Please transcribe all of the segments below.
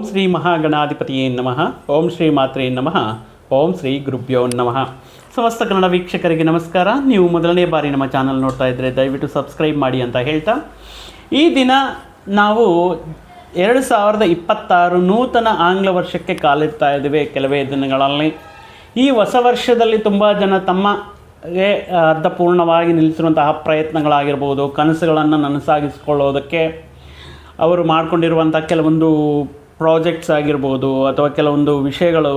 ಓಂ ಶ್ರೀ ಮಹಾಗಣಾಧಿಪತಿಯೇ ನಮಃ. ಓಂ ಶ್ರೀ ಮಾತ್ರೇ ನಮಃ. ಓಂ ಶ್ರೀ ಗುರುಭ್ಯೋ ನಮಃ. ಸಮಸ್ತ ಕನ್ನಡ ವೀಕ್ಷಕರಿಗೆ ನಮಸ್ಕಾರ. ನೀವು ಮೊದಲನೇ ಬಾರಿ ನಮ್ಮ ಚಾನಲ್ ನೋಡ್ತಾ ಇದ್ದರೆ ದಯವಿಟ್ಟು ಸಬ್ಸ್ಕ್ರೈಬ್ ಮಾಡಿ ಅಂತ ಹೇಳ್ತಾ. ಈ ದಿನ ನಾವು ಎರಡು ಸಾವಿರದ ಇಪ್ಪತ್ತಾರು ನೂತನ ಆಂಗ್ಲ ವರ್ಷಕ್ಕೆ ಕಾಲಿಡ್ತಾ ಇದ್ದೇವೆ ಕೆಲವೇ ದಿನಗಳಲ್ಲಿ. ಈ ಹೊಸ ವರ್ಷದಲ್ಲಿ ತುಂಬ ಜನ ತಮ್ಮಗೆ ಅರ್ಧಪೂರ್ಣವಾಗಿ ನಿಲ್ಲಿಸಿರುವಂತಹ ಪ್ರಯತ್ನಗಳಾಗಿರ್ಬೋದು, ಕನಸುಗಳನ್ನು ನನಸಾಗಿಸ್ಕೊಳ್ಳೋದಕ್ಕೆ ಅವರು ಮಾಡಿಕೊಂಡಿರುವಂಥ ಕೆಲವೊಂದು ಪ್ರಾಜೆಕ್ಟ್ಸ್ ಆಗಿರ್ಬೋದು ಅಥವಾ ಕೆಲವೊಂದು ವಿಷಯಗಳು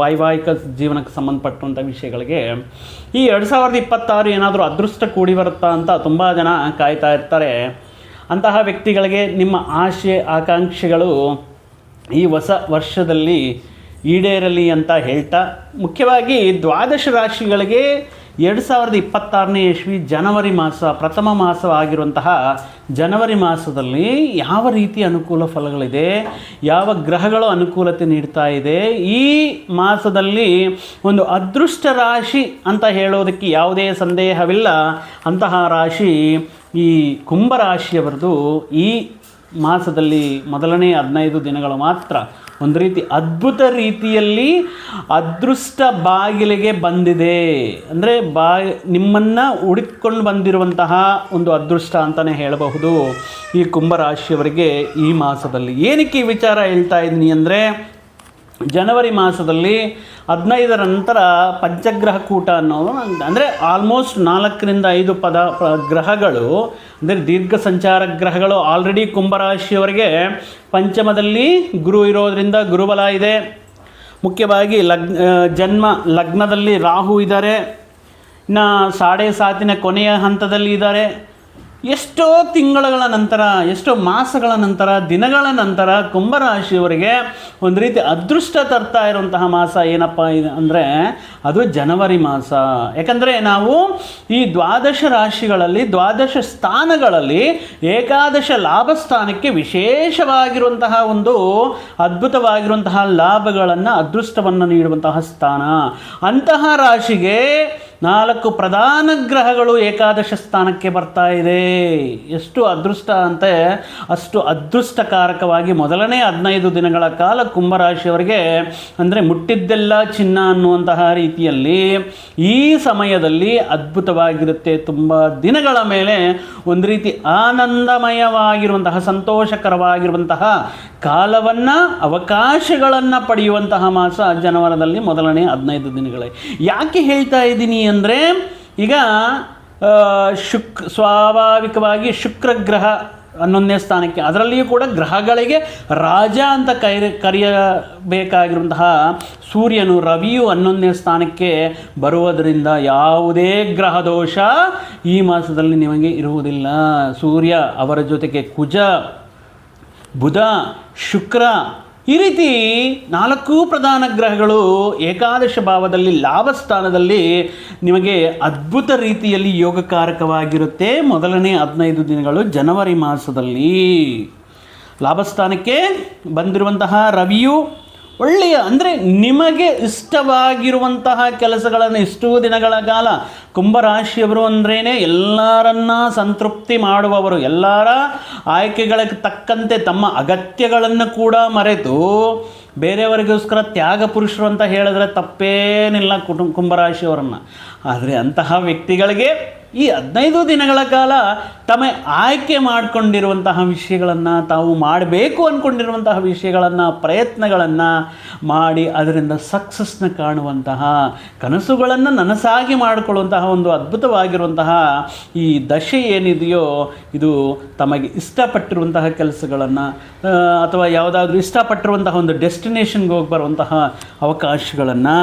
ವೈವಾಹಿಕ ಜೀವನಕ್ಕೆ ಸಂಬಂಧಪಟ್ಟಂಥ ವಿಷಯಗಳಿಗೆ ಈ ಎರಡು ಸಾವಿರದ ಇಪ್ಪತ್ತಾರು ಏನಾದರೂ ಅದೃಷ್ಟ ಕೂಡಿ ಬರುತ್ತಾ ಅಂತ ತುಂಬ ಜನ ಕಾಯ್ತಾ ಇರ್ತಾರೆ. ಅಂತಹ ವ್ಯಕ್ತಿಗಳಿಗೆ ನಿಮ್ಮ ಆಶೆ, ಆಕಾಂಕ್ಷೆಗಳು ಈ ಹೊಸ ವರ್ಷದಲ್ಲಿ ಈಡೇರಲಿ ಅಂತ ಹೇಳ್ತಾ ಮುಖ್ಯವಾಗಿ ದ್ವಾದಶ ರಾಶಿಗಳಿಗೆ ಎರಡು ಸಾವಿರದ ಇಪ್ಪತ್ತಾರನೇ ಇಸ್ವಿ ಜನವರಿ ಮಾಸ, ಪ್ರಥಮ ಮಾಸವಾಗಿರುವಂತಹ ಜನವರಿ ಮಾಸದಲ್ಲಿ ಯಾವ ರೀತಿ ಅನುಕೂಲ ಫಲಗಳಿದೆ, ಯಾವ ಗ್ರಹಗಳು ಅನುಕೂಲತೆ ನೀಡ್ತಾ ಇದೆ, ಈ ಮಾಸದಲ್ಲಿ ಒಂದು ಅದೃಷ್ಟ ರಾಶಿ ಅಂತ ಹೇಳೋದಕ್ಕೆ ಯಾವುದೇ ಸಂದೇಹವಿಲ್ಲ. ಅಂತಹ ರಾಶಿ ಈ ಕುಂಭರಾಶಿಯವರದು ಈ ಮಾಸದಲ್ಲಿ ಮೊದಲನೇ ಹದಿನೈದು ದಿನಗಳು ಮಾತ್ರ ಒಂದು ರೀತಿ ಅದ್ಭುತ ರೀತಿಯಲ್ಲಿ ಅದೃಷ್ಟ ಬಾಗಿಲಿಗೆ ಬಂದಿದೆ. ಅಂದರೆ ಬಾ ನಿಮ್ಮನ್ನು ಹುಡುಕೊಂಡು ಬಂದಿರುವಂತಹ ಒಂದು ಅದೃಷ್ಟ ಅಂತಲೇ ಹೇಳಬಹುದು ಈ ಕುಂಭರಾಶಿಯವರಿಗೆ ಈ ಮಾಸದಲ್ಲಿ. ಏನಕ್ಕೆ ವಿಚಾರ ಹೇಳ್ತಾ ಇದ್ದೀನಿ ಅಂದರೆ ಜನವರಿ ಮಾಸದಲ್ಲಿ ಹದಿನೈದರ ನಂತರ ಪಂಚಗ್ರಹ ಕೂಟ ಅನ್ನೋದು ಅಂದರೆ ಆಲ್ಮೋಸ್ಟ್ ನಾಲ್ಕರಿಂದ ಐದು ಪದ ಗ್ರಹಗಳು, ಅಂದರೆ ದೀರ್ಘ ಸಂಚಾರ ಗ್ರಹಗಳು ಆಲ್ರೆಡಿ ಕುಂಭರಾಶಿಯವರಿಗೆ ಪಂಚಮದಲ್ಲಿ ಗುರು ಇರೋದರಿಂದ ಗುರುಬಲ ಇದೆ. ಮುಖ್ಯವಾಗಿ ಲಗ್ನ ಜನ್ಮ ಲಗ್ನದಲ್ಲಿ ರಾಹು ಇದ್ದಾರೆ. ಇನ್ನು ಸಾಡೆ ಸಾತಿನ ಕೊನೆಯ ಹಂತದಲ್ಲಿ ಇದ್ದಾರೆ. ಎಷ್ಟೋ ತಿಂಗಳುಗಳ ನಂತರ, ಎಷ್ಟೋ ಮಾಸಗಳ ನಂತರ, ದಿನಗಳ ನಂತರ ಕುಂಭರಾಶಿಯವರಿಗೆ ಒಂದು ರೀತಿ ಅದೃಷ್ಟ ತರ್ತಾ ಇರುವಂತಹ ಮಾಸ ಏನಪ್ಪ ಅಂದರೆ, ಅದು ಜನವರಿ ಮಾಸ. ಯಾಕಂದರೆ ನಾವು ಈ ದ್ವಾದಶ ರಾಶಿಗಳಲ್ಲಿ, ದ್ವಾದಶ ಸ್ಥಾನಗಳಲ್ಲಿ ಏಕಾದಶ ಲಾಭ ಸ್ಥಾನಕ್ಕೆ ವಿಶೇಷವಾಗಿರುವಂತಹ ಒಂದು ಅದ್ಭುತವಾಗಿರುವಂತಹ ಲಾಭಗಳನ್ನು, ಅದೃಷ್ಟವನ್ನು ನೀಡುವಂತಹ ಸ್ಥಾನ. ಅಂತಹ ರಾಶಿಗೆ ನಾಲ್ಕು ಪ್ರಧಾನ ಗ್ರಹಗಳು ಏಕಾದಶ ಸ್ಥಾನಕ್ಕೆ ಬರ್ತಾ ಇದೆ. ಎಷ್ಟು ಅದೃಷ್ಟ ಅಂತೆ, ಅಷ್ಟು ಅದೃಷ್ಟಕಾರಕವಾಗಿ ಮೊದಲನೇ ಹದಿನೈದು ದಿನಗಳ ಕಾಲ ಕುಂಭರಾಶಿಯವರಿಗೆ, ಅಂದರೆ ಮುಟ್ಟಿದ್ದೆಲ್ಲ ಚಿನ್ನ ಅನ್ನುವಂತಹ ರೀತಿಯಲ್ಲಿ ಈ ಸಮಯದಲ್ಲಿ ಅದ್ಭುತವಾಗಿರುತ್ತೆ. ತುಂಬ ದಿನಗಳ ಮೇಲೆ ಒಂದು ರೀತಿ ಆನಂದಮಯವಾಗಿರುವಂತಹ, ಸಂತೋಷಕರವಾಗಿರುವಂತಹ ಕಾಲವನ್ನು, ಅವಕಾಶಗಳನ್ನು ಪಡೆಯುವಂತಹ ಮಾಸ ಜನವರದಲ್ಲಿ ಮೊದಲನೇ ಹದಿನೈದು ದಿನಗಳೇ. ಯಾಕೆ ಹೇಳ್ತಾ ಇದ್ದೀನಿ ಅಂದರೆ, ಈಗ ಶುಕ್, ಸ್ವಾಭಾವಿಕವಾಗಿ ಶುಕ್ರ ಗ್ರಹ ಹನ್ನೊಂದನೇ ಸ್ಥಾನಕ್ಕೆ. ಅದರಲ್ಲಿಯೂ ಕೂಡ ಗ್ರಹಗಳಿಗೆ ರಾಜ ಅಂತ ಕೈ ಕರೆಯಬೇಕಾಗಿರುವಂತಹ ಸೂರ್ಯನು ರವಿಯು ಹನ್ನೊಂದನೇ ಸ್ಥಾನಕ್ಕೆ ಬರುವುದರಿಂದ ಯಾವುದೇ ಗ್ರಹ ದೋಷ ಈ ಮಾಸದಲ್ಲಿ ನಿಮಗೆ ಇರುವುದಿಲ್ಲ. ಸೂರ್ಯ ಅವರ ಜೊತೆಗೆ ಕುಜ, ಬುಧ ಶುಕ್ರ. ಈ ರೀತಿ ನಾಲ್ಕು ಪ್ರಧಾನ ಗ್ರಹಗಳು ಏಕಾದಶ ಭಾವದಲ್ಲಿ ಲಾಭಸ್ಥಾನದಲ್ಲಿ ನಿಮಗೆ ಅದ್ಭುತ ರೀತಿಯಲ್ಲಿ ಯೋಗಕಾರಕವಾಗಿರುತ್ತೆ. ಮೊದಲನೇ ಹದಿನೈದು ದಿನಗಳು ಜನವರಿ ಮಾಸದಲ್ಲಿ. ಲಾಭಸ್ಥಾನಕ್ಕೆ ಬಂದಿರುವಂತಹ ರವಿಯು ಒಳ್ಳೆಯ, ಅಂದರೆ ನಿಮಗೆ ಇಷ್ಟವಾಗಿರುವಂತಹ ಕೆಲಸಗಳನ್ನು ಇಷ್ಟು ದಿನಗಳ ಕಾಲ ಕುಂಭರಾಶಿಯವರು ಅಂದ್ರೇ ಎಲ್ಲರನ್ನ ಸಂತೃಪ್ತಿ ಮಾಡುವವರು, ಎಲ್ಲರ ಆಯ್ಕೆಗಳಿಗೆ ತಕ್ಕಂತೆ ತಮ್ಮ ಅಗತ್ಯಗಳನ್ನು ಕೂಡ ಮರೆತು ಬೇರೆಯವರಿಗೋಸ್ಕರ ತ್ಯಾಗ ಪುರುಷರು ಅಂತ ಹೇಳಿದ್ರೆ ತಪ್ಪೇನಿಲ್ಲ ಕುಟುಂಬ ಕುಂಭರಾಶಿಯವರನ್ನು. ಆದರೆ ಅಂತಹ ವ್ಯಕ್ತಿಗಳಿಗೆ ಈ ಹದಿನೈದು ದಿನಗಳ ಕಾಲ ತಮ್ಮ ಆಯ್ಕೆ ಮಾಡಿಕೊಂಡಿರುವಂತಹ ವಿಷಯಗಳನ್ನು ತಾವು ಮಾಡಬೇಕು ಅಂದ್ಕೊಂಡಿರುವಂತಹ ವಿಷಯಗಳನ್ನು, ಪ್ರಯತ್ನಗಳನ್ನು ಮಾಡಿ ಅದರಿಂದ ಸಕ್ಸಸ್ನ ಕಾಣುವಂತಹ, ಕನಸುಗಳನ್ನು ನನಸಾಗಿ ಮಾಡಿಕೊಳ್ಳುವಂತಹ ಒಂದು ಅದ್ಭುತವಾಗಿರುವಂತಹ ಈ ದಶೆ ಏನಿದೆಯೋ ಇದು ತಮಗೆ ಇಷ್ಟಪಟ್ಟಿರುವಂತಹ ಕೆಲಸಗಳನ್ನು ಅಥವಾ ಯಾವುದಾದ್ರೂ ಇಷ್ಟಪಟ್ಟಿರುವಂತಹ ಒಂದು ಡೆಸ್ಟಿನೇಷನ್ಗೆ ಹೋಗಿ ಬರುವಂತಹ ಅವಕಾಶಗಳನ್ನು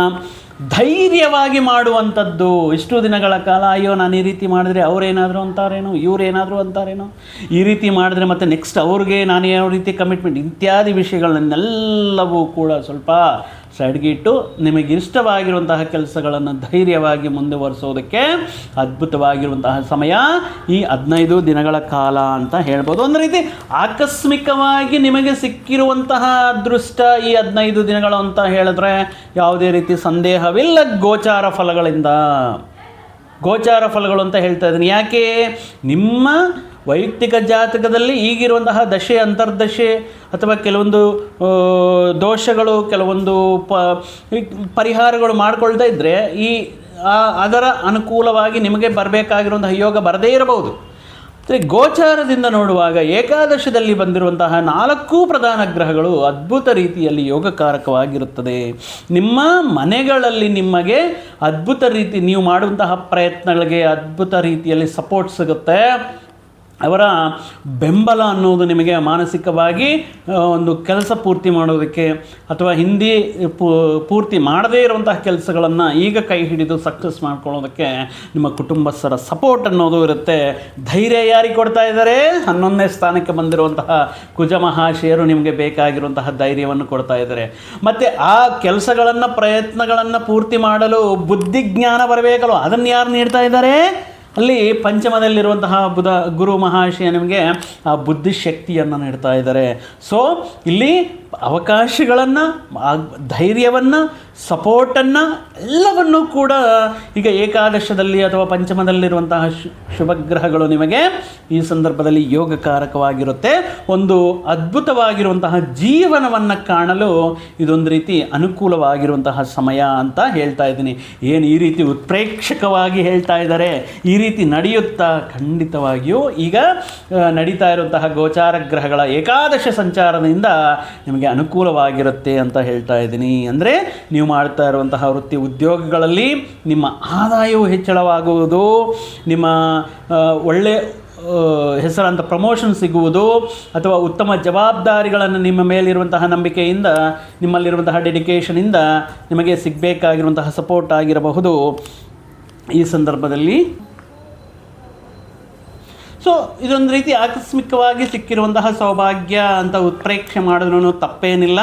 ಧೈರ್ಯವಾಗಿ ಮಾಡುವಂಥದ್ದು. ಇಷ್ಟು ದಿನಗಳ ಕಾಲ ಅಯ್ಯೋ, ನಾನು ಈ ರೀತಿ ಮಾಡಿದ್ರೆ ಅವರೇನಾದರೂ ಅಂತಾರೇನೋ, ಇವರೇನಾದರೂ ಅಂತಾರೇನೋ. ಈ ರೀತಿ ಮಾಡಿದ್ರೆ ಮತ್ತೆ ನೆಕ್ಸ್ಟ್ ಅವ್ರಿಗೆ ನಾನು ಯಾವ ರೀತಿ ಕಮಿಟ್ಮೆಂಟ್ ಇತ್ಯಾದಿ ವಿಷಯಗಳನ್ನೆಲ್ಲವೂ ಕೂಡ ಸ್ವಲ್ಪ ಸೈಡ್ಗೆ ಇಟ್ಟು ನಿಮಗೆ ಇಷ್ಟವಾಗಿರುವಂತಹ ಕೆಲಸಗಳನ್ನು ಧೈರ್ಯವಾಗಿ ಮುಂದುವರಿಸೋದಕ್ಕೆ ಅದ್ಭುತವಾಗಿರುವಂತಹ ಸಮಯ ಈ ಹದಿನೈದು ದಿನಗಳ ಕಾಲ ಅಂತ ಹೇಳ್ಬೋದು. ಒಂದು ರೀತಿ ಆಕಸ್ಮಿಕವಾಗಿ ನಿಮಗೆ ಸಿಕ್ಕಿರುವಂತಹ ಅದೃಷ್ಟ ಈ ಹದಿನೈದು ದಿನಗಳು ಅಂತ ಹೇಳಿದ್ರೆ ಯಾವುದೇ ರೀತಿ ಸಂದೇಹವಿಲ್ಲ ಗೋಚಾರ ಫಲಗಳಿಂದ. ಗೋಚಾರ ಫಲಗಳು ಅಂತ ಹೇಳ್ತಾ ಇದ್ದೀನಿ. ಯಾಕೆ? ನಿಮ್ಮ ವೈಯಕ್ತಿಕ ಜಾತಕದಲ್ಲಿ ಈಗಿರುವಂತಹ ದಶೆ, ಅಂತರ್ದಶೆ ಅಥವಾ ಕೆಲವೊಂದು ದೋಷಗಳು, ಕೆಲವೊಂದು ಪ ಪರಿಹಾರಗಳು ಮಾಡಿಕೊಳ್ತಾ ಇದ್ದರೆ ಈ ಅದರ ಅನುಕೂಲವಾಗಿ ನಿಮಗೆ ಬರಬೇಕಾಗಿರುವಂತಹ ಯೋಗ ಬರದೇ ಇರಬಹುದು. ಅಂದರೆ ಗೋಚಾರದಿಂದ ನೋಡುವಾಗ ಏಕಾದಶದಲ್ಲಿ ಬಂದಿರುವಂತಹ ನಾಲ್ಕು ಪ್ರಧಾನ ಗ್ರಹಗಳು ಅದ್ಭುತ ರೀತಿಯಲ್ಲಿ ಯೋಗಕಾರಕವಾಗಿರುತ್ತದೆ. ನಿಮ್ಮ ಮನೆಗಳಲ್ಲಿ ನಿಮಗೆ ಅದ್ಭುತ ರೀತಿ, ನೀವು ಮಾಡುವಂತಹ ಪ್ರಯತ್ನಗಳಿಗೆ ಅದ್ಭುತ ರೀತಿಯಲ್ಲಿ ಸಪೋರ್ಟ್ ಸಿಗುತ್ತೆ. ಅವರ ಬೆಂಬಲ ಅನ್ನೋದು ನಿಮಗೆ ಮಾನಸಿಕವಾಗಿ ಒಂದು ಕೆಲಸ ಪೂರ್ತಿ ಮಾಡೋದಕ್ಕೆ ಅಥವಾ ಹಿಂದಿ ಪೂರ್ತಿ ಮಾಡದೇ ಇರುವಂತಹ ಕೆಲಸಗಳನ್ನು ಈಗ ಕೈ ಹಿಡಿದು ಸಕ್ಸಸ್ ಮಾಡ್ಕೊಳ್ಳೋದಕ್ಕೆ ನಿಮ್ಮ ಕುಟುಂಬಸ್ಥರ ಸಪೋರ್ಟ್ ಅನ್ನೋದು ಇರುತ್ತೆ. ಧೈರ್ಯ ಯಾರಿಗೆ ಕೊಡ್ತಾ ಇದ್ದಾರೆ? ಹನ್ನೊಂದನೇ ಸ್ಥಾನಕ್ಕೆ ಬಂದಿರುವಂತಹ ಕುಜ ಮಹಾಶಯರು ನಿಮಗೆ ಬೇಕಾಗಿರುವಂತಹ ಧೈರ್ಯವನ್ನು ಕೊಡ್ತಾ ಇದ್ದಾರೆ. ಮತ್ತು ಆ ಕೆಲಸಗಳನ್ನು, ಪ್ರಯತ್ನಗಳನ್ನು ಪೂರ್ತಿ ಮಾಡಲು ಬುದ್ಧಿಜ್ಞಾನ ಬರಬೇಕಲ್ವ? ಅದನ್ನು ಯಾರು ನೀಡ್ತಾ ಇದ್ದಾರೆ? ಅಲ್ಲಿ ಪಂಚಮದಲ್ಲಿರುವಂತಹ ಬುಧ ಗುರು ಮಹಾಶಯ ನಿಮಗೆ ಆ ಬುದ್ಧಿಶಕ್ತಿಯನ್ನು ನೀಡ್ತಾ ಇದ್ದಾರೆ. ಸೊ ಇಲ್ಲಿ ಅವಕಾಶಗಳನ್ನು ಧೈರ್ಯವನ್ನು ಸಪೋರ್ಟನ್ನು ಎಲ್ಲವನ್ನೂ ಕೂಡ ಈಗ ಏಕಾದಶದಲ್ಲಿ ಅಥವಾ ಪಂಚಮದಲ್ಲಿರುವಂತಹ ಶು, ಶುಭಗ್ರಹಗಳು ನಿಮಗೆ ಈ ಸಂದರ್ಭದಲ್ಲಿ ಯೋಗಕಾರಕವಾಗಿರುತ್ತೆ. ಒಂದು ಅದ್ಭುತವಾಗಿರುವಂತಹ ಜೀವನವನ್ನು ಕಾಣಲು ಇದೊಂದು ರೀತಿ ಅನುಕೂಲವಾಗಿರುವಂತಹ ಸಮಯ ಅಂತ ಹೇಳ್ತಾ ಇದ್ದೀನಿ. ಏನು ಈ ರೀತಿ ಉತ್ಪ್ರೇಕ್ಷಕವಾಗಿ ಹೇಳ್ತಾ ಇದ್ದಾರೆ, ಈ ರೀತಿ ನಡೆಯುತ್ತಾ ಖಂಡಿತವಾಗಿಯೂ ಈಗ ನಡೀತಾ ಇರುವಂತಹ ಗೋಚಾರ ಗ್ರಹಗಳ ಏಕಾದಶ ಸಂಚಾರದಿಂದ ನಿಮಗೆ ಅನುಕೂಲವಾಗಿರುತ್ತೆ ಅಂತ ಹೇಳ್ತಾ ಇದ್ದೀನಿ. ಅಂದರೆ ನೀವು ಮಾಡ್ತಾ ಇರುವಂತಹ ವೃತ್ತಿ ಉದ್ಯೋಗಗಳಲ್ಲಿ ನಿಮ್ಮ ಆದಾಯವು ಹೆಚ್ಚಳವಾಗುವುದು, ನಿಮ್ಮ ಒಳ್ಳೆ ಹೆಸರಾಂತ ಪ್ರಮೋಷನ್ ಸಿಗುವುದು, ಅಥವಾ ಉತ್ತಮ ಜವಾಬ್ದಾರಿಗಳನ್ನು ನಿಮ್ಮ ಮೇಲಿರುವಂತಹ ನಂಬಿಕೆಯಿಂದ, ನಿಮ್ಮಲ್ಲಿರುವಂತಹ ಡೆಡಿಕೇಷನಿಂದ ನಿಮಗೆ ಸಿಗಬೇಕಾಗಿರುವಂತಹ ಸಪೋರ್ಟ್ ಆಗಿರಬಹುದು. ಈ ಸಂದರ್ಭದಲ್ಲಿ ಸೊ ಇದೊಂದು ರೀತಿ ಆಕಸ್ಮಿಕವಾಗಿ ಸಿಕ್ಕಿರುವಂತಹ ಸೌಭಾಗ್ಯ ಅಂತ ಉತ್ಪ್ರೇಕ್ಷೆ ಮಾಡಿದ್ರೂ ತಪ್ಪೇನಿಲ್ಲ.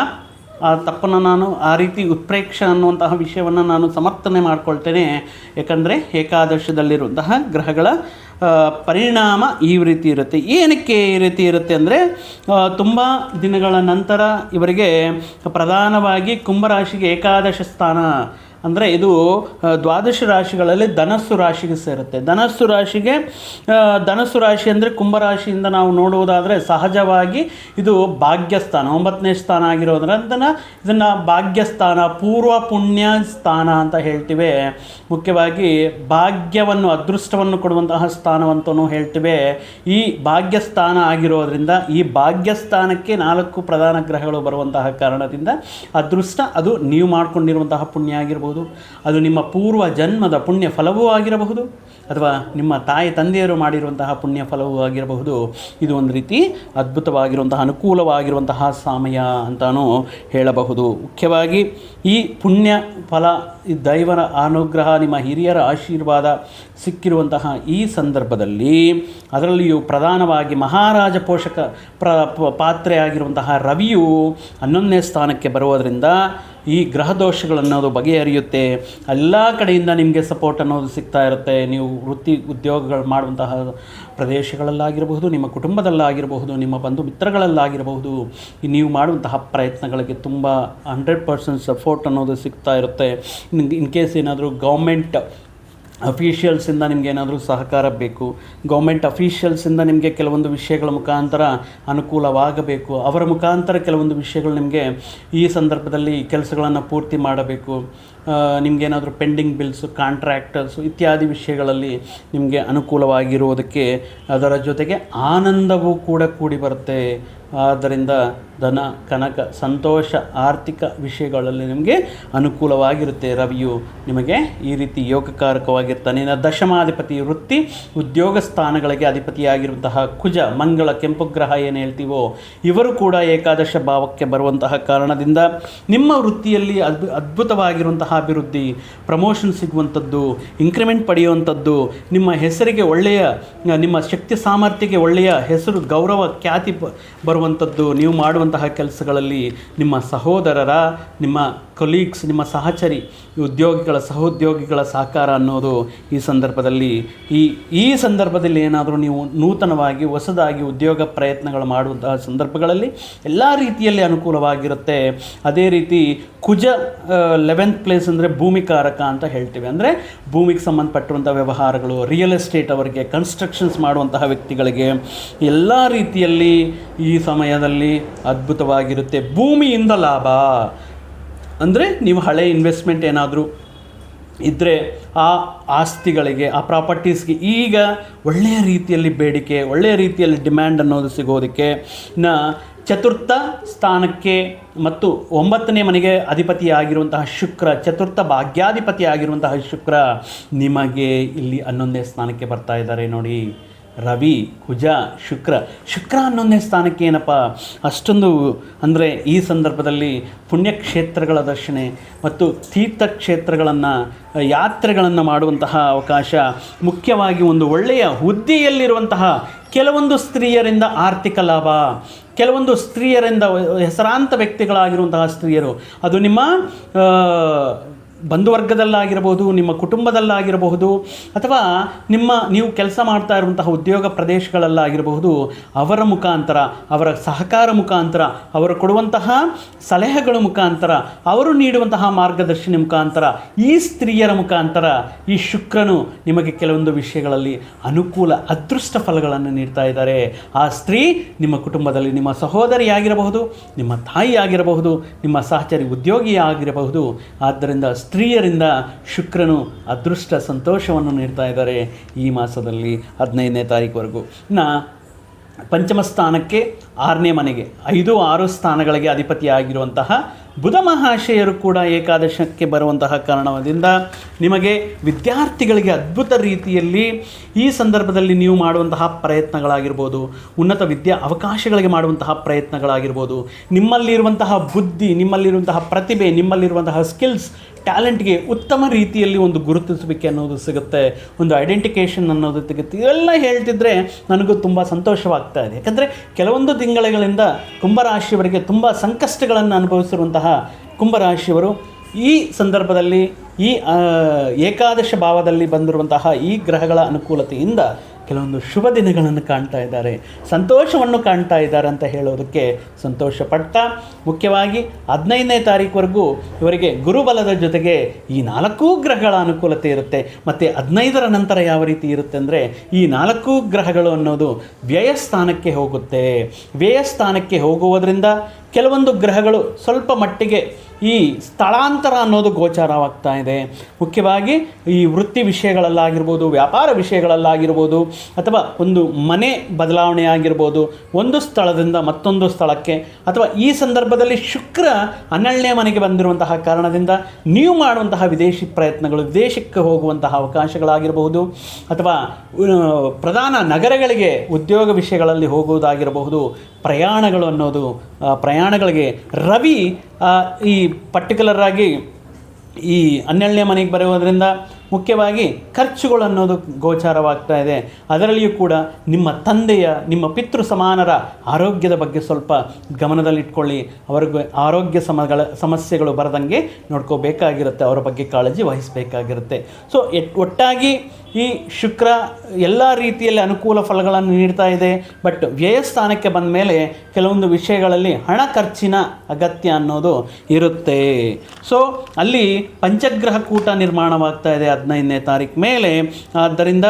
ಆ ತಪ್ಪನ್ನು ನಾನು ಆ ರೀತಿ ಉತ್ಪ್ರೇಕ್ಷ ಅನ್ನುವಂತಹ ವಿಷಯವನ್ನು ನಾನು ಸಮರ್ಥನೆ ಮಾಡ್ಕೊಳ್ತೇನೆ. ಏಕೆಂದರೆ ಏಕಾದಶದಲ್ಲಿರುವಂತಹ ಗ್ರಹಗಳ ಪರಿಣಾಮ ಈ ರೀತಿ ಇರುತ್ತೆ. ಏನಕ್ಕೆ ಈ ರೀತಿ ಇರುತ್ತೆ ಅಂದರೆ ತುಂಬ ದಿನಗಳ ನಂತರ ಇವರಿಗೆ ಪ್ರಧಾನವಾಗಿ ಕುಂಭರಾಶಿಗೆ ಏಕಾದಶ ಸ್ಥಾನ ಅಂದರೆ ಇದು ದ್ವಾದಶ ರಾಶಿಗಳಲ್ಲಿ ಧನಸ್ಸು ರಾಶಿಗೆ ಸೇರುತ್ತೆ. ಧನಸ್ಸು ರಾಶಿಗೆ ಧನಸ್ಸು ರಾಶಿ ಅಂದರೆ ಕುಂಭರಾಶಿಯಿಂದ ನಾವು ನೋಡುವುದಾದರೆ ಸಹಜವಾಗಿ ಇದು ಭಾಗ್ಯಸ್ಥಾನ, ಒಂಬತ್ತನೇ ಸ್ಥಾನ ಆಗಿರೋದ್ರಿಂದ ಇದನ್ನು ಭಾಗ್ಯಸ್ಥಾನ, ಪೂರ್ವ ಪುಣ್ಯ ಸ್ಥಾನ ಅಂತ ಹೇಳ್ತೀವಿ. ಮುಖ್ಯವಾಗಿ ಭಾಗ್ಯವನ್ನು, ಅದೃಷ್ಟವನ್ನು ಕೊಡುವಂತಹ ಸ್ಥಾನವಂತನೂ ಹೇಳ್ತೀವಿ. ಈ ಭಾಗ್ಯಸ್ಥಾನ ಆಗಿರೋದ್ರಿಂದ ಈ ಭಾಗ್ಯಸ್ಥಾನಕ್ಕೆ ನಾಲ್ಕು ಪ್ರಧಾನ ಗ್ರಹಗಳು ಬರುವಂತಹ ಕಾರಣದಿಂದ, ಅದೃಷ್ಟ, ಅದು ನೀವು ಮಾಡಿಕೊಂಡಿರುವಂತಹ ಪುಣ್ಯ ಆಗಿರ್ಬೋದು. ಅದು ನಿಮ್ಮ ಪೂರ್ವ ಜನ್ಮದ ಪುಣ್ಯ ಫಲವೂ ಆಗಿರಬಹುದು. ಅಥವಾ ನಿಮ್ಮ ತಾಯಿ ತಂದೆಯರು ಮಾಡಿರುವಂತಹ ಪುಣ್ಯ ಫಲವೂ ಆಗಿರಬಹುದು. ಇದು ಒಂದು ರೀತಿ ಅದ್ಭುತವಾಗಿರುವಂತಹ, ಅನುಕೂಲವಾಗಿರುವಂತಹ ಸಮಯ ಅಂತಲೂ ಹೇಳಬಹುದು. ಮುಖ್ಯವಾಗಿ ಈ ಪುಣ್ಯ ಫಲ, ಈ ದೈವರ ಅನುಗ್ರಹ, ನಿಮ್ಮ ಹಿರಿಯರ ಆಶೀರ್ವಾದ ಸಿಕ್ಕಿರುವಂತಹ ಈ ಸಂದರ್ಭದಲ್ಲಿ ಅದರಲ್ಲಿಯೂ ಪ್ರಧಾನವಾಗಿ ಮಹಾರಾಜ ಪೋಷಕ ಪ್ರ ಪ- ಪಾತ್ರೆ ಆಗಿರುವಂತಹ ರವಿಯು ಹನ್ನೊಂದನೇ ಸ್ಥಾನಕ್ಕೆ ಬರುವುದರಿಂದ ಈ ಗ್ರಹ ದೋಷಗಳನ್ನೋದು ಬಗೆಹರಿಯುತ್ತೆ. ಎಲ್ಲ ಕಡೆಯಿಂದ ನಿಮಗೆ ಸಪೋರ್ಟ್ ಅನ್ನೋದು ಸಿಗ್ತಾ ಇರುತ್ತೆ. ನೀವು ವೃತ್ತಿ ಉದ್ಯೋಗಗಳು ಮಾಡುವಂತಹ ಪ್ರದೇಶಗಳಲ್ಲಾಗಿರಬಹುದು, ನಿಮ್ಮ ಕುಟುಂಬದಲ್ಲಾಗಿರಬಹುದು, ನಿಮ್ಮ ಬಂಧು ಮಿತ್ರಗಳಲ್ಲಾಗಿರಬಹುದು ನೀವು ಮಾಡುವಂತಹ ಪ್ರಯತ್ನಗಳಿಗೆ ತುಂಬ ಹಂಡ್ರೆಡ್ ಪರ್ಸೆಂಟ್ ಸಪೋರ್ಟ್ ಅನ್ನೋದು ಸಿಗ್ತಾ ಇರುತ್ತೆ. ಇನ್ ಇನ್ ಕೇಸ್ ಏನಾದರೂ ಗೌರ್ಮೆಂಟ್ ಅಫಿಷಿಯಲ್ಸಿಂದ ನಿಮಗೆ ಏನಾದರೂ ಸಹಕಾರ ಬೇಕು ಗೌರ್ಮೆಂಟ್ ಅಫೀಷಿಯಲ್ಸಿಂದ ನಿಮಗೆ ಕೆಲವೊಂದು ವಿಷಯಗಳ ಮುಖಾಂತರ ಅನುಕೂಲವಾಗಬೇಕು, ಅವರ ಮುಖಾಂತರ ಕೆಲವೊಂದು ವಿಷಯಗಳು ನಿಮಗೆ ಈ ಸಂದರ್ಭದಲ್ಲಿ ಕೆಲಸಗಳನ್ನು ಪೂರ್ತಿ ಮಾಡಬೇಕು. ನಿಮಗೇನಾದರೂ ಪೆಂಡಿಂಗ್ ಬಿಲ್ಸು ಕಾಂಟ್ರಾಕ್ಟರ್ಸು ಇತ್ಯಾದಿ ವಿಷಯಗಳಲ್ಲಿ ನಿಮಗೆ ಅನುಕೂಲವಾಗಿರುವುದಕ್ಕೆ ಅದರ ಜೊತೆಗೆ ಆನಂದವೂ ಕೂಡ ಕೂಡಿ ಬರುತ್ತೆ. ಆದ್ದರಿಂದ ಧನ, ಕನಕ, ಸಂತೋಷ, ಆರ್ಥಿಕ ವಿಷಯಗಳಲ್ಲಿ ನಿಮಗೆ ಅನುಕೂಲವಾಗಿರುತ್ತೆ. ರವಿಯು ನಿಮಗೆ ಈ ರೀತಿ ಯೋಗಕಾರಕವಾಗಿರ್ತಾನೆ. ದಶಮಾಧಿಪತಿ ವೃತ್ತಿ, ಉದ್ಯೋಗ ಸ್ಥಾನಗಳಿಗೆ ಅಧಿಪತಿಯಾಗಿರುವಂತಹ ಕುಜ, ಮಂಗಳ, ಕೆಂಪು ಗ್ರಹ ಏನು ಹೇಳ್ತೀವೋ, ಇವರು ಕೂಡ ಏಕಾದಶ ಭಾವಕ್ಕೆ ಬರುವಂತಹ ಕಾರಣದಿಂದ ನಿಮ್ಮ ವೃತ್ತಿಯಲ್ಲಿ ಅದ್ಭು, ಅದ್ಭುತವಾಗಿರುವಂತಹ ಅಭಿವೃದ್ಧಿ ಪ್ರಮೋಷನ್ ಸಿಗುವಂಥದ್ದು ಇಂಕ್ರಿಮೆಂಟ್ ಪಡೆಯುವಂಥದ್ದು, ನಿಮ್ಮ ಹೆಸರಿಗೆ ಒಳ್ಳೆಯ, ನಿಮ್ಮ ಶಕ್ತಿ ಸಾಮರ್ಥ್ಯಕ್ಕೆ ಒಳ್ಳೆಯ ಹೆಸರು, ಗೌರವ, ಖ್ಯಾತಿ ಬರುವಂಥದ್ದು ನೀವು ಮಾಡುವಂತಹ ಕೆಲಸಗಳಲ್ಲಿ ನಿಮ್ಮ ಸಹೋದರರ, ನಿಮ್ಮ ಕೊಲೀಗ್ಸ್ ನಿಮ್ಮ ಸಹಚರಿ, ಉದ್ಯೋಗಿಗಳ, ಸಹೋದ್ಯೋಗಿಗಳ ಸಹಕಾರ ಅನ್ನೋದು ಈ ಸಂದರ್ಭದಲ್ಲಿ, ಈ ಈ ಸಂದರ್ಭದಲ್ಲಿ ಏನಾದರೂ ನೀವು ನೂತನವಾಗಿ, ಹೊಸದಾಗಿ ಉದ್ಯೋಗ ಪ್ರಯತ್ನಗಳು ಮಾಡುವಂತಹ ಸಂದರ್ಭಗಳಲ್ಲಿ ಎಲ್ಲ ರೀತಿಯಲ್ಲಿ ಅನುಕೂಲವಾಗಿರುತ್ತೆ. ಅದೇ ರೀತಿ ಕುಜ ಲೆವೆಂತ್ ಪ್ಲೇಸ್ ಬಿಸ್ನೆಸ್ ಅಂದರೆ ಭೂಮಿಕಾರಕ ಅಂತ ಹೇಳ್ತೀವಿ. ಅಂದರೆ ಭೂಮಿಗೆ ಸಂಬಂಧಪಟ್ಟಿರುವಂಥ ವ್ಯವಹಾರಗಳು ರಿಯಲ್ ಎಸ್ಟೇಟ್ ಅವರಿಗೆ ಕನ್ಸ್ಟ್ರಕ್ಷನ್ಸ್ ಮಾಡುವಂತಹ ವ್ಯಕ್ತಿಗಳಿಗೆ ಎಲ್ಲ ರೀತಿಯಲ್ಲಿ ಈ ಸಮಯದಲ್ಲಿ ಅದ್ಭುತವಾಗಿರುತ್ತೆ. ಭೂಮಿಯಿಂದ ಲಾಭ. ಅಂದರೆ ನೀವು ಹಳೆ ಇನ್ವೆಸ್ಟ್ಮೆಂಟ್ ಏನಾದರೂ ಇದ್ದರೆ ಆ ಆಸ್ತಿಗಳಿಗೆ, ಆ ಪ್ರಾಪರ್ಟೀಸ್ಗೆ ಈಗ ಒಳ್ಳೆಯ ರೀತಿಯಲ್ಲಿ ಬೇಡಿಕೆ, ಒಳ್ಳೆಯ ರೀತಿಯಲ್ಲಿ ಡಿಮ್ಯಾಂಡ್ ಅನ್ನೋದು ಸಿಗೋದಕ್ಕೆ ನ ಚತುರ್ಥ ಸ್ಥಾನಕ್ಕೆ ಮತ್ತು ಒಂಬತ್ತನೇ ಮನೆಗೆ ಅಧಿಪತಿಯಾಗಿರುವಂತಹ ಶುಕ್ರ, ಚತುರ್ಥ ಭಾಗ್ಯಾಧಿಪತಿ ಆಗಿರುವಂತಹ ಶುಕ್ರ ನಿಮಗೆ ಇಲ್ಲಿ ಹನ್ನೊಂದನೇ ಸ್ಥಾನಕ್ಕೆ ಬರ್ತಾ ಇದ್ದಾರೆ ನೋಡಿ. ರವಿ, ಕುಜ, ಶುಕ್ರ. ಶುಕ್ರ ಹನ್ನೊಂದನೇ ಸ್ಥಾನಕ್ಕೆ ಏನಪ್ಪ? ಅಷ್ಟೊಂದು ಅಂದರೆ ಈ ಸಂದರ್ಭದಲ್ಲಿ ಪುಣ್ಯಕ್ಷೇತ್ರಗಳ ದರ್ಶನೆ ಮತ್ತು ತೀರ್ಥಕ್ಷೇತ್ರಗಳನ್ನು, ಯಾತ್ರೆಗಳನ್ನು ಮಾಡುವಂತಹ ಅವಕಾಶ, ಮುಖ್ಯವಾಗಿ ಒಂದು ಒಳ್ಳೆಯ ಹುದ್ದೆಯಲ್ಲಿರುವಂತಹ ಕೆಲವೊಂದು ಸ್ತ್ರೀಯರಿಂದ ಆರ್ಥಿಕ ಲಾಭ ಕೆಲವೊಂದು ಸ್ತ್ರೀಯರಿಂದ ಹೆಸರಾಂತ ವ್ಯಕ್ತಿಗಳಾಗಿರುವಂತಹ ಸ್ತ್ರೀಯರು. ಅದು ನಿಮ್ಮ ಬಂಧುವರ್ಗದಲ್ಲಾಗಿರಬಹುದು ನಿಮ್ಮ ಕುಟುಂಬದಲ್ಲಾಗಿರಬಹುದು ಅಥವಾ ನಿಮ್ಮ ನೀವು ಕೆಲಸ ಮಾಡ್ತಾ ಇರುವಂತಹ ಉದ್ಯೋಗ ಪ್ರದೇಶಗಳಲ್ಲಾಗಿರಬಹುದು ಅವರ ಮುಖಾಂತರ, ಅವರ ಸಹಕಾರ ಮುಖಾಂತರ, ಅವರು ಕೊಡುವಂತಹ ಸಲಹೆಗಳ ಮುಖಾಂತರ, ಅವರು ನೀಡುವಂತಹ ಮಾರ್ಗದರ್ಶನ ಮುಖಾಂತರ, ಈ ಸ್ತ್ರೀಯರ ಮುಖಾಂತರ, ಈ ಶುಕ್ರನು ನಿಮಗೆ ಕೆಲವೊಂದು ವಿಷಯಗಳಲ್ಲಿ ಅನುಕೂಲ, ಅದೃಷ್ಟ ಫಲಗಳನ್ನು ನೀಡ್ತಾ ಇದ್ದಾರೆ. ಆ ಸ್ತ್ರೀ ನಿಮ್ಮ ಕುಟುಂಬದಲ್ಲಿ ನಿಮ್ಮ ಸಹೋದರಿಯಾಗಿರಬಹುದು, ನಿಮ್ಮ ತಾಯಿ ಆಗಿರಬಹುದು ನಿಮ್ಮ ಸಹಚರಿ ಉದ್ಯೋಗಿಯಾಗಿರಬಹುದು. ಆದ್ದರಿಂದ ಸ್ತ್ರೀಯರಿಂದ ಶುಕ್ರನು ಅದೃಷ್ಟ ಸಂತೋಷವನ್ನು ನೀಡ್ತಾ ಇದ್ದಾರೆ ಈ ಮಾಸದಲ್ಲಿ ಹದಿನೈದನೇ ತಾರೀಕುವರೆಗೂ. ನ ಪಂಚಮ ಸ್ಥಾನಕ್ಕೆ ಆರನೇ ಮನೆಗೆ, ಐದು ಆರು ಸ್ಥಾನಗಳಿಗೆ ಅಧಿಪತಿಯಾಗಿರುವಂತಹ ಬುಧ ಮಹಾಶಯರು ಕೂಡ ಏಕಾದಶಕ್ಕೆ ಬರುವಂತಹ ಕಾರಣದಿಂದ ನಿಮಗೆ ವಿದ್ಯಾರ್ಥಿಗಳಿಗೆ ಅದ್ಭುತ ರೀತಿಯಲ್ಲಿ ಈ ಸಂದರ್ಭದಲ್ಲಿ ನೀವು ಮಾಡುವಂತಹ ಪ್ರಯತ್ನಗಳಾಗಿರ್ಬೋದು, ಉನ್ನತ ವಿದ್ಯಾ ಅವಕಾಶಗಳಿಗೆ ಮಾಡುವಂತಹ ಪ್ರಯತ್ನಗಳಾಗಿರ್ಬೋದು, ನಿಮ್ಮಲ್ಲಿರುವಂತಹ ಬುದ್ಧಿ, ನಿಮ್ಮಲ್ಲಿರುವಂತಹ ಪ್ರತಿಭೆ, ನಿಮ್ಮಲ್ಲಿರುವಂತಹ ಸ್ಕಿಲ್ಸ್ ಟ್ಯಾಲೆಂಟ್ಗೆ ಉತ್ತಮ ರೀತಿಯಲ್ಲಿ ಒಂದು ಗುರುತಿಸುವಿಕೆ ಅನ್ನೋದು ಸಿಗುತ್ತೆ. ಒಂದು ಐಡೆಂಟಿಕೇಷನ್ ಅನ್ನೋದು ಸಿಗುತ್ತೆ ಇವೆಲ್ಲ ಹೇಳ್ತಿದ್ರೆ ನನಗೂ ತುಂಬ ಸಂತೋಷವಾಗ್ತಾ ಇದೆ. ಯಾಕಂದರೆ ಕೆಲವೊಂದು ತಿಂಗಳುಗಳಿಂದ ಕುಂಭರಾಶಿಯವರಿಗೆ ತುಂಬ ಸಂಕಷ್ಟಗಳನ್ನು ಅನುಭವಿಸಿರುವಂತಹ ಕುಂಭರಾಶಿಯವರು ಈ ಸಂದರ್ಭದಲ್ಲಿ ಈ ಏಕಾದಶ ಭಾವದಲ್ಲಿ ಬಂದಿರುವಂತಹ ಈ ಗ್ರಹಗಳ ಅನುಕೂಲತೆಯಿಂದ ಕೆಲವೊಂದು ಶುಭ ದಿನಗಳನ್ನು ಕಾಣ್ತಾ ಇದ್ದಾರೆ, ಸಂತೋಷವನ್ನು ಕಾಣ್ತಾ ಇದ್ದಾರೆ ಅಂತ ಹೇಳೋದಕ್ಕೆ ಸಂತೋಷ ಪಡ್ತಾ, ಮುಖ್ಯವಾಗಿ ಹದಿನೈದನೇ ತಾರೀಕುವರೆಗೂ ಇವರಿಗೆ ಗುರುಬಲದ ಜೊತೆಗೆ ಈ ನಾಲ್ಕು ಗ್ರಹಗಳ ಅನುಕೂಲತೆ ಇರುತ್ತೆ. ಮತ್ತು ಹದಿನೈದರ ನಂತರ ಯಾವ ರೀತಿ ಇರುತ್ತೆ ಅಂದರೆ ಈ ನಾಲ್ಕು ಗ್ರಹಗಳು ಅನ್ನೋದು ವ್ಯಯಸ್ಥಾನಕ್ಕೆ ಹೋಗುತ್ತೆ. ವ್ಯಯಸ್ಥಾನಕ್ಕೆ ಹೋಗುವುದರಿಂದ ಕೆಲವೊಂದು ಗ್ರಹಗಳು ಸ್ವಲ್ಪ ಮಟ್ಟಿಗೆ ಈ ಸ್ಥಳಾಂತರ ಅನ್ನೋದು ಗೋಚಾರವಾಗ್ತಾ ಇದೆ. ಮುಖ್ಯವಾಗಿ ಈ ವೃತ್ತಿ ವಿಷಯಗಳಲ್ಲಾಗಿರ್ಬೋದು, ವ್ಯಾಪಾರ ವಿಷಯಗಳಲ್ಲಾಗಿರ್ಬೋದು, ಅಥವಾ ಒಂದು ಮನೆ ಬದಲಾವಣೆ ಆಗಿರ್ಬೋದು, ಒಂದು ಸ್ಥಳದಿಂದ ಮತ್ತೊಂದು ಸ್ಥಳಕ್ಕೆ, ಅಥವಾ ಈ ಸಂದರ್ಭದಲ್ಲಿ ಶುಕ್ರ ಹನ್ನೆರಡನೇ ಮನೆಗೆ ಬಂದಿರುವಂತಹ ಕಾರಣದಿಂದ ನೀವು ಮಾಡುವಂತಹ ವಿದೇಶಿ ಪ್ರಯತ್ನಗಳು, ವಿದೇಶಕ್ಕೆ ಹೋಗುವಂತಹ ಅವಕಾಶಗಳಾಗಿರಬಹುದು ಅಥವಾ ಪ್ರಧಾನ ನಗರಗಳಿಗೆ ಉದ್ಯೋಗ ವಿಷಯಗಳಲ್ಲಿ ಹೋಗುವುದಾಗಿರಬಹುದು ಪ್ರಯಾಣಗಳು ಅನ್ನೋದು ಪ್ರಯಾಣಗಳಿಗೆ. ರವಿ ಈ ಪರ್ಟಿಕ್ಯುಲರ್ ಆಗಿ ಈ ಹನ್ನೆರಡನೇ ಮನೆಗೆ ಬರುವುದರಿಂದ ಮುಖ್ಯವಾಗಿ ಖರ್ಚುಗಳು ಅನ್ನೋದು ಗೋಚಾರವಾಗ್ತಾ ಇದೆ. ಅದರಲ್ಲಿಯೂ ಕೂಡ ನಿಮ್ಮ ತಂದೆಯ, ನಿಮ್ಮ ಪಿತೃ ಸಮಾನರ ಆರೋಗ್ಯದ ಬಗ್ಗೆ ಸ್ವಲ್ಪ ಗಮನದಲ್ಲಿಟ್ಕೊಳ್ಳಿ. ಅವ್ರಿಗೆ ಆರೋಗ್ಯ ಸಮಗಳ, ಸಮಸ್ಯೆಗಳು ಬರದಂಗೆ ನೋಡ್ಕೋಬೇಕಾಗಿರುತ್ತೆ. ಅವರ ಬಗ್ಗೆ ಕಾಳಜಿ ವಹಿಸಬೇಕಾಗಿರುತ್ತೆ. ಸೊ ಒಟ್ಟಾಗಿ ಈ ಶುಕ್ರ ಎಲ್ಲ ರೀತಿಯಲ್ಲಿ ಅನುಕೂಲ ಫಲಗಳನ್ನು ನೀಡ್ತಾ ಇದೆ. ಬಟ್ ವ್ಯಯಸ್ಥಾನಕ್ಕೆ ಬಂದ ಮೇಲೆ ಕೆಲವೊಂದು ವಿಷಯಗಳಲ್ಲಿ ಹಣ ಖರ್ಚಿನ ಅಗತ್ಯ ಅನ್ನೋದು ಇರುತ್ತೆ. ಸೊ ಅಲ್ಲಿ ಪಂಚಗ್ರಹ ಕೂಟ ನಿರ್ಮಾಣವಾಗ್ತಾ ಇದೆ. ಹದಿನೈದನೇ ತಾರೀಕು ಮೇಲೆ. ಆದ್ದರಿಂದ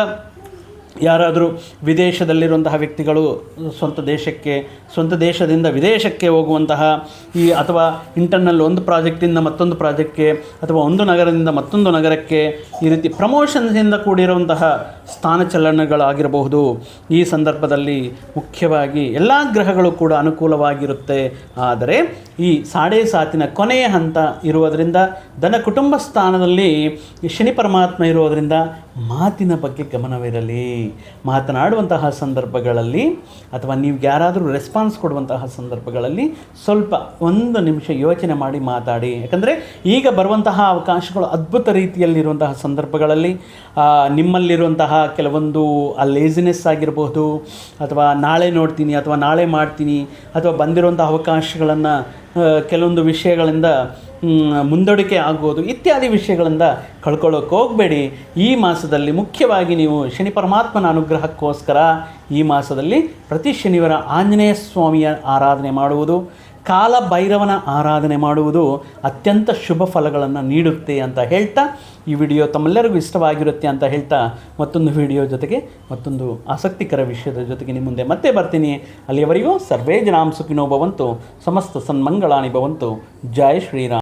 ಯಾರಾದರೂ ವಿದೇಶದಲ್ಲಿರುವಂತಹ ವ್ಯಕ್ತಿಗಳು ಸ್ವಂತ ದೇಶಕ್ಕೆ, ಸ್ವಂತ ದೇಶದಿಂದ ವಿದೇಶಕ್ಕೆ ಹೋಗುವಂತಹ ಈ ಅಥವಾ ಇಂಟರ್ನಲ್ ಒಂದು ಪ್ರಾಜೆಕ್ಟಿಂದ ಮತ್ತೊಂದು ಪ್ರಾಜೆಕ್ಟ್ಗೆ ಅಥವಾ ಒಂದು ನಗರದಿಂದ ಮತ್ತೊಂದು ನಗರಕ್ಕೆ ಈ ರೀತಿ ಪ್ರಮೋಷನ್ಸಿಂದ ಕೂಡಿರುವಂತಹ ಸ್ಥಾನಚಲನಗಳಾಗಿರಬಹುದು. ಈ ಸಂದರ್ಭದಲ್ಲಿ ಮುಖ್ಯವಾಗಿ ಎಲ್ಲ ಗ್ರಹಗಳು ಕೂಡ ಅನುಕೂಲವಾಗಿರುತ್ತೆ. ಆದರೆ ಈ ಸಾಡೆ ಸಾತಿನ ಕೊನೆಯ ಹಂತ ಇರುವುದರಿಂದ, ಧನ ಕುಟುಂಬ ಸ್ಥಾನದಲ್ಲಿ ಶನಿ ಪರಮಾತ್ಮ ಇರುವುದರಿಂದ ಮಾತಿನ ಬಗ್ಗೆ ಗಮನವಿರಲಿ. ಮಾತನಾಡುವಂತಹ ಸಂದರ್ಭಗಳಲ್ಲಿ ಅಥವಾ ನೀವು ಯಾರಾದರೂ ರೆಸ್ಪಾನ್ಸ್ ಕೊಡುವಂತಹ ಸಂದರ್ಭಗಳಲ್ಲಿ ಸ್ವಲ್ಪ ಒಂದು ನಿಮಿಷ ಯೋಚನೆ ಮಾಡಿ ಮಾತಾಡಿ. ಯಾಕಂದರೆ ಈಗ ಬರುವಂತಹ ಅವಕಾಶಗಳು ಅದ್ಭುತ ರೀತಿಯಲ್ಲಿರುವಂತಹ ಸಂದರ್ಭಗಳಲ್ಲಿ ನಿಮ್ಮಲ್ಲಿರುವಂತಹ ಕೆಲವೊಂದು ಆ ಲೇಸಿನೆಸ್ ಆಗಿರಬಹುದು ಅಥವಾ ನಾಳೆ ನೋಡ್ತೀನಿ, ಅಥವಾ ನಾಳೆ ಮಾಡ್ತೀನಿ, ಅಥವಾ ಬಂದಿರುವಂಥ ಅವಕಾಶಗಳನ್ನು ಕೆಲವೊಂದು ವಿಷಯಗಳಿಂದ ಮುಂದೂಡಿಕೆ ಆಗುವುದು ಇತ್ಯಾದಿ ವಿಷಯಗಳಿಂದ ಕಳ್ಕೊಳ್ಳೋಕೆ ಹೋಗಬೇಡಿ. ಈ ಮಾಸದಲ್ಲಿ ಮುಖ್ಯವಾಗಿ ನೀವು ಶನಿ ಪರಮಾತ್ಮನ ಅನುಗ್ರಹಕ್ಕೋಸ್ಕರ ಈ ಮಾಸದಲ್ಲಿ ಪ್ರತಿ ಶನಿವಾರ ಆಂಜನೇಯ ಸ್ವಾಮಿಯ ಆರಾಧನೆ ಮಾಡುವುದು ಕಾಲ ಭೈರವನ ಆರಾಧನೆ ಮಾಡುವುದು ಅತ್ಯಂತ ಶುಭ ಫಲಗಳನ್ನು ನೀಡುತ್ತೆ ಅಂತ ಹೇಳ್ತಾ ಈ ವಿಡಿಯೋ ತಮ್ಮೆಲ್ಲರಿಗೂ ಇಷ್ಟವಾಗಿರುತ್ತೆ ಅಂತ ಹೇಳ್ತಾ ಮತ್ತೊಂದು ವಿಡಿಯೋ ಜೊತೆಗೆ ಮತ್ತೊಂದು ಆಸಕ್ತಿಕರ ವಿಷಯದ ಜೊತೆಗೆ ನಿಮ್ಮ ಮುಂದೆ ಮತ್ತೆ ಬರ್ತೀನಿ. ಅಲ್ಲಿಯವರೆಗೂ ಸರ್ವೇ ಜನಾಂ ಸುಖಿನೋ ಸಮಸ್ತ ಸನ್ಮಂಗಳಾನಿ ಭವಂತು. ಜಯ ಶ್ರೀರಾಮ್.